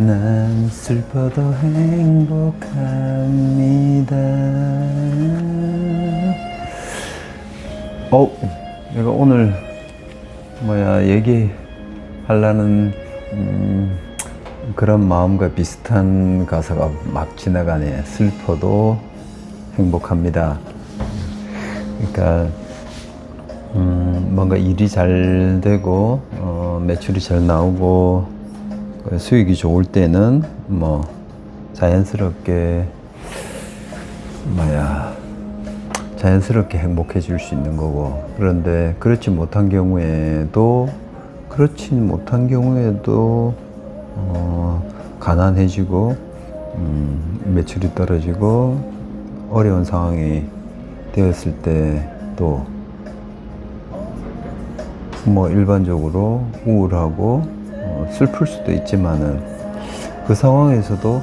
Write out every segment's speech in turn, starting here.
난 슬퍼도 행복합니다. 어, 내가 오늘 뭐야 얘기하려는 음, 그런 마음과 비슷한 가사가 막 지나가네. 슬퍼도 행복합니다. 그러니까 음, 뭔가 일이 잘 되고 어, 매출이 잘 나오고 그 수익이 좋을 때는 뭐 자연스럽게 뭐야 자연스럽게 행복해질 수 있는 거고. 그런데 그렇지 못한 경우에도 그렇지 못한 경우에도 어, 가난해지고 음, 매출이 떨어지고 어려운 상황이 되었을 때또 뭐 일반적으로 우울하고 어, 슬플 수도 있지만은 그 상황에서도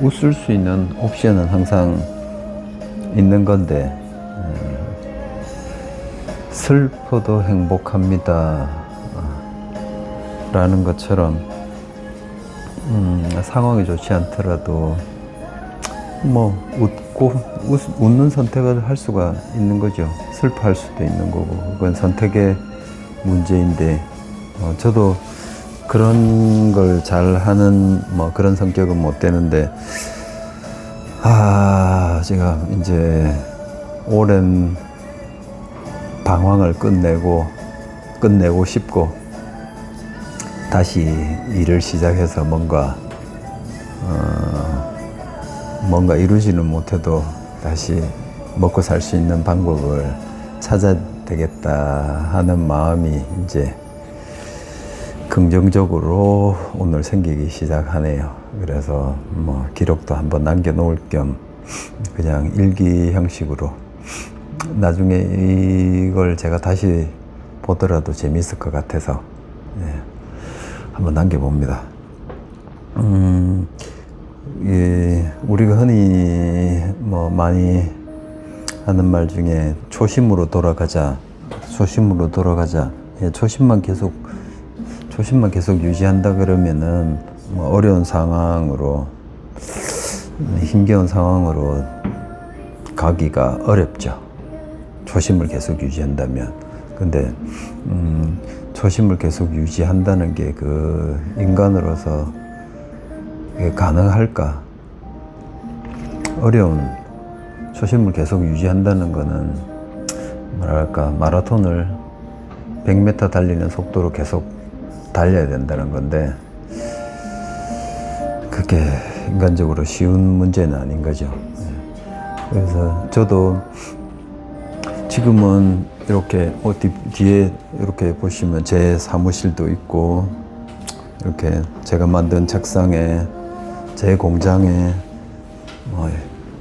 웃을 수 있는 옵션은 항상 있는 건데 음, 슬퍼도 행복합니다 어, 라는 것처럼 음, 상황이 좋지 않더라도 뭐 웃고 웃, 웃는 선택을 할 수가 있는 거죠. 슬퍼할 수도 있는 거고 그건 선택의 문제인데 어, 저도 그런 걸 잘하는 뭐 그런 성격은 못 되는데 아 제가 이제 오랜 방황을 끝내고 끝내고 싶고 다시 일을 시작해서 뭔가 어, 뭔가 이루지는 못해도 다시 먹고 살 수 있는 방법을 찾아야 되겠다 하는 마음이 이제 긍정적으로 오늘 생기기 시작하네요. 그래서 뭐 기록도 한번 남겨놓을 겸 그냥 일기 형식으로 나중에 이걸 제가 다시 보더라도 재미있을 것 같아서 예, 한번 남겨봅니다. 음, 예, 우리가 흔히 뭐 많이 하는 말 중에 초심으로 돌아가자, 초심으로 돌아가자. 예, 초심만 계속 초심만 계속 유지한다 그러면은 뭐 어려운 상황으로 힘겨운 상황으로 가기가 어렵죠. 초심을 계속 유지한다면. 근데 음, 초심을 계속 유지한다는 게 그 인간으로서 가능할까? 어려운 초심을 계속 유지한다는 거는 뭐랄까 마라톤을 100m 달리는 속도로 계속 달려야 된다는 건데 그게 인간적으로 쉬운 문제는 아닌 거죠. 예. 그래서 저도 지금은 이렇게 어디 뒤에 이렇게 보시면 제 사무실도 있고 이렇게 제가 만든 책상에 제 공장에 뭐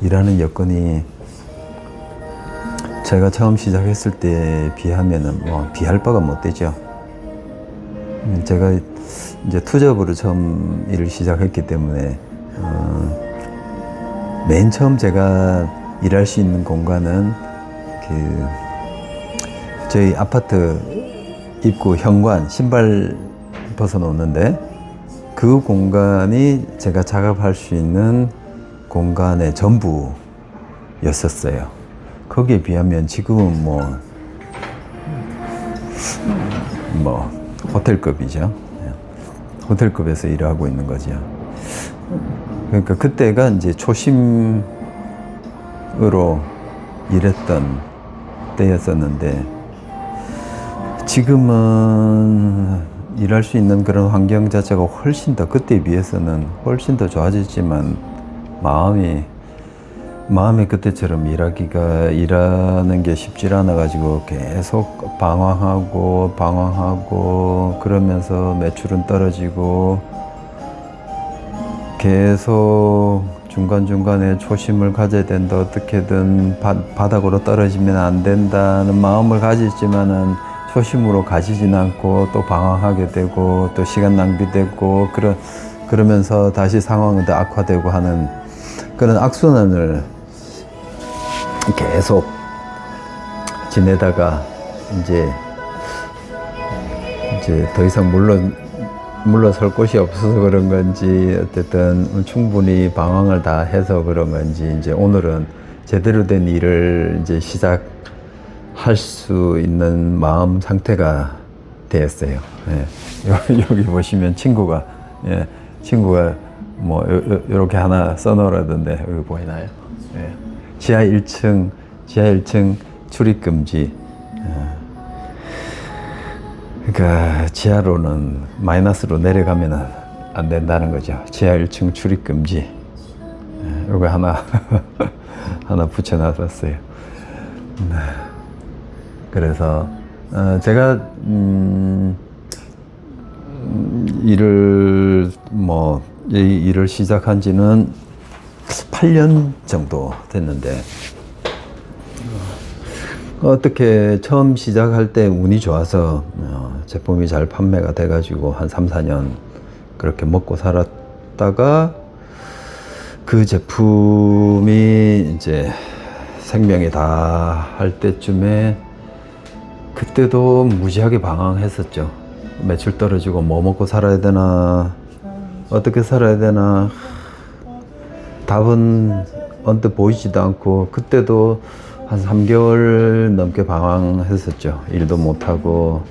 일하는 여건이 제가 처음 시작했을 때에 비하면은 뭐 비할 바가 못 되죠. 음, 제가 이제 투잡으로 처음 일을 시작했기 때문에 어, 맨 처음 제가 일할 수 있는 공간은 그 저희 아파트 입구 현관 신발 벗어놓는데 그 공간이 제가 작업할 수 있는 공간의 전부였었어요. 거기에 비하면 지금은 뭐, 뭐, 호텔급이죠. 예. 호텔급에서 일을 하고 있는 거죠. 그러니까 그때가 이제 초심으로 일했던 때였었는데, 지금은 일할 수 있는 그런 환경 자체가 훨씬 더 그때에 비해서는 훨씬 더 좋아졌지만 마음이 마음이 그때처럼 일하기가 일하는 게 쉽지 않아 가지고 계속 방황하고 방황하고 그러면서 매출은 떨어지고 계속 중간중간에 초심을 가져야 된다. 어떻게든 바, 바닥으로 떨어지면 안 된다는 마음을 가지지만은 초심으로 가지진 않고 또 방황하게 되고 또 시간 낭비되고 그러, 그러면서 다시 상황은 더 악화되고 하는 그런 악순환을 계속 지내다가 이제 이제 더 이상 물론 물러설 곳이 없어서 그런 건지 어쨌든 충분히 방황을 다 해서 그런 건지 이제 오늘은 제대로 된 일을 이제 시작할 수 있는 마음 상태가 되었어요. 예. 여- 여기 보시면 친구가 예, 친구가 뭐 이렇게 하나 써놓으라던데 여기 보이나요? 예. 지하 1층 지하 1층 출입 금지. 그러니까 지하로는 마이너스로 내려가면은 안 된다는 거죠. 지하 1층 출입 금지. 예, 요거 하나 하나 붙여놨었어요. 네. 그래서 어, 제가 음, 음, 일을 뭐 이 일을 시작한 지는 8년 정도 됐는데 어떻게 처음 시작할 때 운이 좋아서 어, 제품이 잘 판매가 돼가지고 한 3, 4년 그렇게 먹고 살았다가 그 제품이 이제 생명이 다 할 때쯤에 그때도 무지하게 방황했었죠. 매출 떨어지고 뭐 먹고 살아야 되나 어떻게 살아야 되나 답은 언뜻 보이지도 않고 그때도 한 3개월 넘게 방황했었죠. 일도 못하고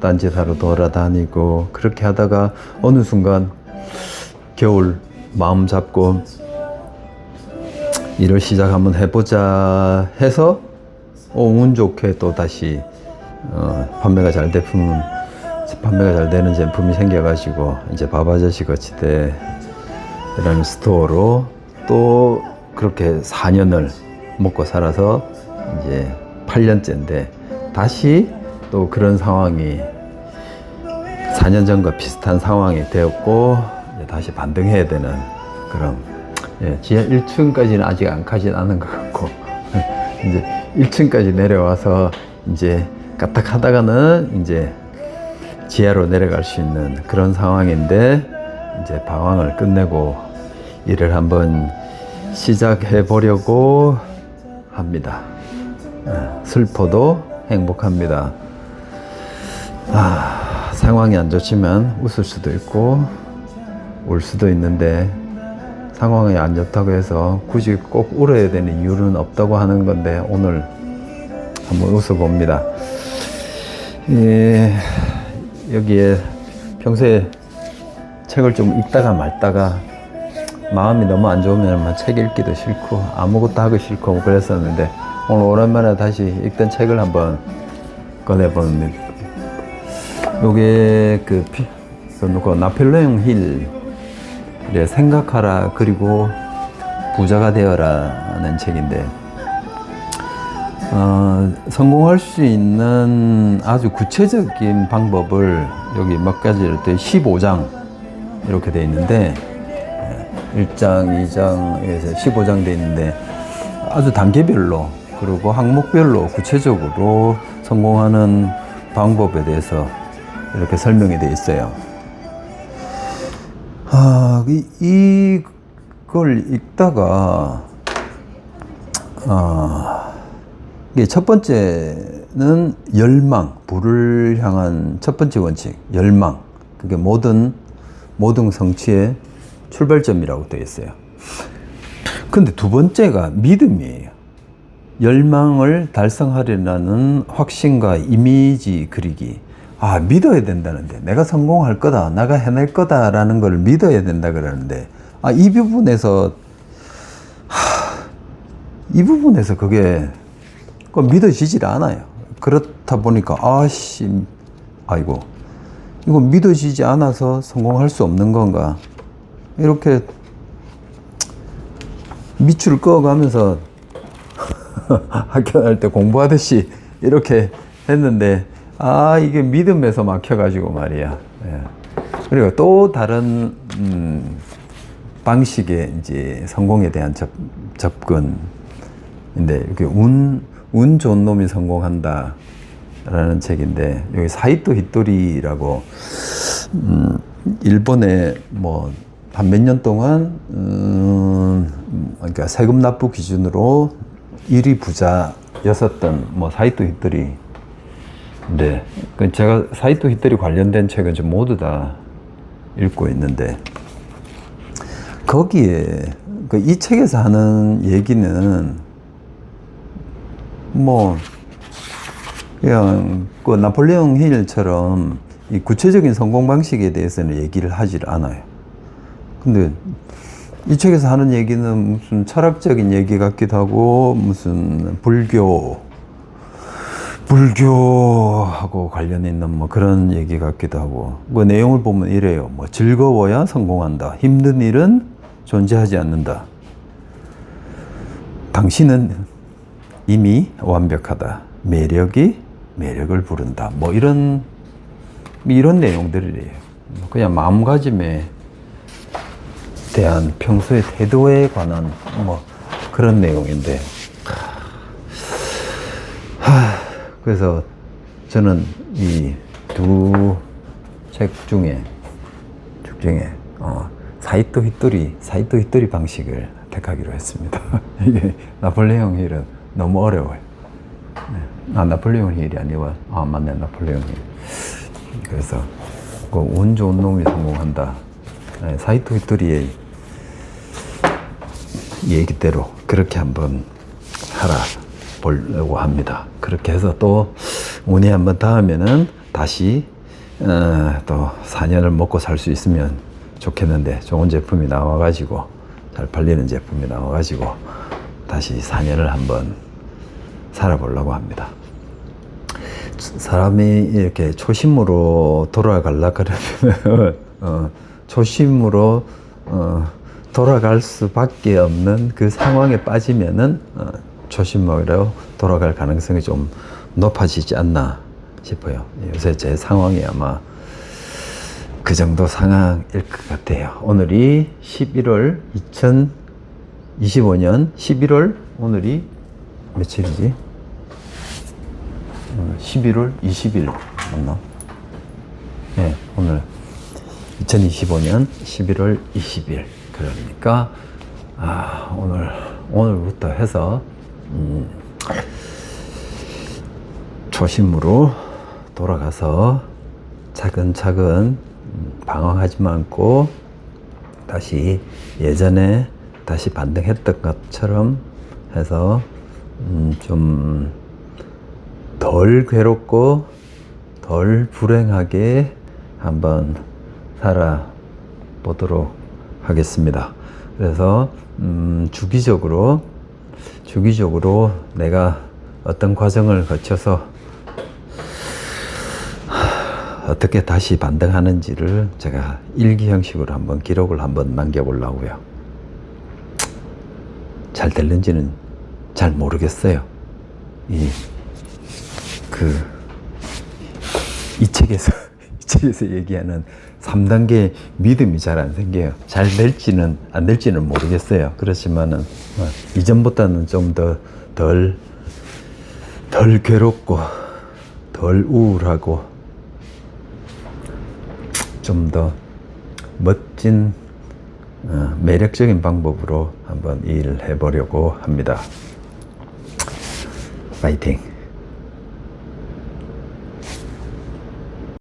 딴짓 하러 돌아다니고 그렇게 하다가 어느 순간 겨울 마음 잡고 일을 시작 한번 해보자 해서 어, 운 좋게 또 다시 어, 판매가 잘 제품 판매가 잘 되는 제품이 생겨가지고 이제 바바저씨 거치대 이라는 스토어로 또 그렇게 4년을 먹고 살아서 이제 8년째인데 다시 또 그런 상황이 4년 전과 비슷한 상황이 되었고 다시 반등해야 되는 그런 예, 지하 1층까지는 아직 안 가진 않은 것 같고 이제 1층까지 내려와서 이제 까딱 하다가는 이제 지하로 내려갈 수 있는 그런 상황인데 이제 방황을 끝내고 일을 한번 시작해 보려고 합니다. 예, 슬퍼도 행복합니다. 아, 상황이 안 좋지만 웃을 수도 있고 울 수도 있는데 상황이 안 좋다고 해서 굳이 꼭 울어야 되는 이유는 없다고 하는 건데 오늘 한번 웃어봅니다. 예, 여기에 평소에 책을 좀 읽다가 말다가 마음이 너무 안 좋으면 막책 읽기도 싫고 아무것도 하기 싫고 뭐 그랬었는데 오늘 오랜만에 다시 읽던 책을 한번 꺼내보는 요게 그, 피- 그 누구 나폴레옹 힐의 생각하라 그리고 부자가 되어라는 책인데 어, 성공할 수 있는 아주 구체적인 방법을 여기 몇 가지를 때 15장 이렇게 돼 있는데 1장, 2장에서 15장 돼 있는데 아주 단계별로 그리고 항목별로 구체적으로 성공하는 방법에 대해서 이렇게 설명이 돼 있어요. 아, 이, 이걸 읽다가 아, 이게 첫 번째는 열망, 불을 향한 첫 번째 원칙, 열망. 그게 모든 모든 성취의 출발점이라고 되어 있어요. 근데 두 번째가 믿음이에요. 열망을 달성하려는 확신과 이미지 그리기. 아, 믿어야 된다는데. 내가 성공할 거다. 내가 해낼 거다 라는 걸 믿어야 된다 그러는데. 아, 이 부분에서, 하, 이 부분에서 그게 그 믿어지질 않아요. 그렇다 보니까, 아씨, 아이고, 이거 믿어지지 않아서 성공할 수 없는 건가? 이렇게 밑줄을 그어가면서 학교 다닐 때 공부하듯이 이렇게 했는데 아 이게 믿음에서 막혀가지고 말이야. 예. 그리고 또 다른 음, 방식의 이제 성공에 대한 접, 접근인데 이렇게 운, 운 좋은 놈이 성공한다. 라는 책인데 여기 사이토 히토리라고 음, 일본에 뭐 한 몇 년 동안 음, 그러니까 세금 납부 기준으로 1위 부자였었던 뭐 사이토 히토리. 네, 그 제가 사이토 히토리 관련된 책은 좀 모두 다 읽고 있는데 거기에 그 이 책에서 하는 얘기는 뭐 그냥 그 나폴레옹 힐처럼 이 구체적인 성공 방식에 대해서는 얘기를 하질 않아요. 근데 이 책에서 하는 얘기는 무슨 철학적인 얘기 같기도 하고 무슨 불교 불교하고 관련 있는 뭐 그런 얘기 같기도 하고 그 내용을 보면 이래요. 뭐 즐거워야 성공한다. 힘든 일은 존재하지 않는다. 당신은 이미 완벽하다. 매력이 매력을 부른다. 뭐 이런 이런 내용들이래요. 뭐 그냥 마음가짐에 대한 평소의 태도에 관한 뭐 그런 내용인데 하, 그래서 저는 이 두 책 중에 책 중에 어, 사이토 히토리 사이토 히토리 방식을 택하기로 했습니다. 이게 나폴레옹 힐은 너무 어려워요. 네. 아 나폴레옹 힐이 아니고 아 맞네 나폴레옹 힐. 그래서 그운 좋은 놈이 성공한다. 네, 사이토 히토리의 얘기대로 그렇게 한번 하라 보려고 합니다. 그렇게 해서 또 운이 한번 닿으면은 다시 어, 또 4년을 먹고 살 수 있으면 좋겠는데 좋은 제품이 나와가지고 잘 팔리는 제품이 나와가지고 다시 4년을 한번 살아보려고 합니다. 사람이 이렇게 초심으로 돌아갈라 그러면 어, 초심으로 어, 돌아갈 수밖에 없는 그 상황에 빠지면은 어, 초심으로 돌아갈 가능성이 좀 높아지지 않나 싶어요. 요새 제 상황이 아마 그 정도 상황일 것 같아요. 오늘이 11월 2025년 11월 오늘이 며칠이지? 어, 11월 20일 맞나? 네, 오늘 2025년 11월 20일 그러니까 아, 오늘 오늘부터 해서 음, 초심으로 돌아가서 차근차근 음, 방황하지 않고 다시 예전에 다시 반등했던 것처럼 해서 음, 좀 덜 괴롭고 덜 불행하게 한번 살아보도록 하겠습니다. 그래서 음, 주기적으로 주기적으로 내가 어떤 과정을 거쳐서 하, 어떻게 다시 반등하는지를 제가 일기 형식으로 한번 기록을 한번 남겨보려고요. 잘 될는지는 잘 모르겠어요. 이, 그, 이 책에서, 이 책에서 얘기하는 3단계 믿음이 잘 안 생겨요. 잘 될지는, 안 될지는 모르겠어요. 그렇지만은, 어, 이전보다는 좀 더, 덜, 덜 괴롭고, 덜 우울하고, 좀 더 멋진, 어, 매력적인 방법으로 한번 일을 해보려고 합니다. 파이팅!